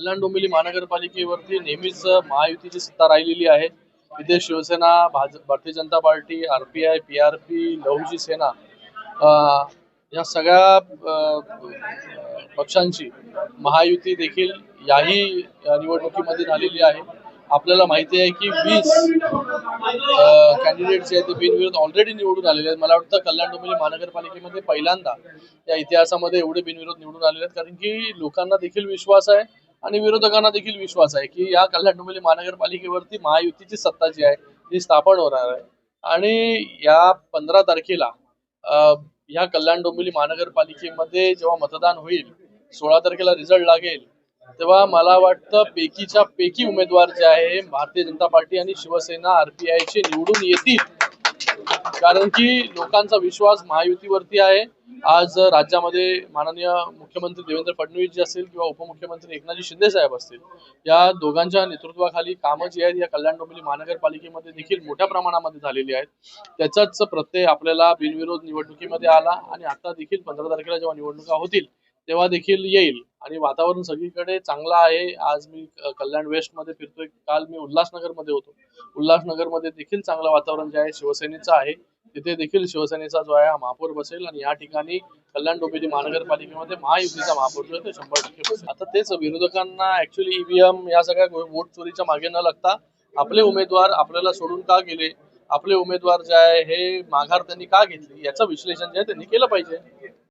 कल्याण डोंबिवली महानगरपालिकेवरती नेहमीच महायुतीची सत्ता राहिलेली आहे. इथे शिवसेना भाज Bharatiya Janata Party R P I P R P Lahuji Sena या सगळ्या पक्षांची महायुती देखील याही निवडणुकीमध्ये झालेली आहे. आपल्याला माहिती आहे की वीस कॅन्डिडेट जे आहेत ते बिनविरोध ऑलरेडी निवडून आलेले आहेत. मला वाटतं कल्याण डोंबिवली महानगरपालिकेमध्ये पहिल्यांदा या इतिहासामध्ये एवढे बिनविरोध निवडून आलेले आहेत. कारण की लोकांना देखील विश्वास आहे. आणि विरोधकांना देखील विश्वास आहे की या कल्याण डोंबिवली महानगरपालिकेवरती महायुतीची सत्ता जी आहे ती स्थापन होणार आहे. आणि या पंधरा तारखेला या कल्याण डोंबिवली महानगरपालिकेमध्ये जेव्हा मतदान होईल सोळा तारखेला रिझल्ट लागेल तेव्हा मला वाटतं पैकीच्या पैकी उमेदवार जे आहे भारतीय जनता पार्टी आणि शिवसेना आरपीआयचे निवडून येतील. कारण की लोकांचा विश्वास महायुतीवरती आहे. आज राज्यामध्ये माननीय मुख्यमंत्री देवेंद्र फडणवीस जे असतील किंवा उपमुख्यमंत्री एकनाथजी शिंदे साहेब असतील या दोघांच्या नेतृत्वाखाली कामं जी आहेत या कल्याण डोंबिवली महानगरपालिकेमध्ये देखील मोठ्या प्रमाणामध्ये झालेली आहेत. त्याचाच प्रत्यय आपल्याला बिनविरोध निवडणुकीमध्ये आला आणि आता देखील पंधरा तारखेला जेव्हा निवडणुका होतील तेव्हा देखील येईल. आणि वातावरण सगळीकडे चांगलं आहे. आज मी कल्याण वेस्टमध्ये फिरतोय. काल मी उल्हासनगरमध्ये होतो. उल्हासनगरमध्ये देखील चांगलं वातावरण जे आहे शिवसेनेचं आहे. तिथे देखील शिवसेनेचा जो आहे हा महापौर बसेल आणि या ठिकाणी कल्याण डोंबिवली महानगरपालिकेमध्ये महायुतीचा महापौर जो आहे तो शंभर टक्के बसेल. आता तेच विरोधकांना ऍक्च्युली ईव्हीएम या सगळ्या वोट चोरीच्या मागे न लागता आपले उमेदवार आपल्याला सोडून का गेले? आपले उमेदवार जे आहे हे माघार त्यांनी का घेतली? याचं विश्लेषण जे आहे त्यांनी केलं पाहिजे.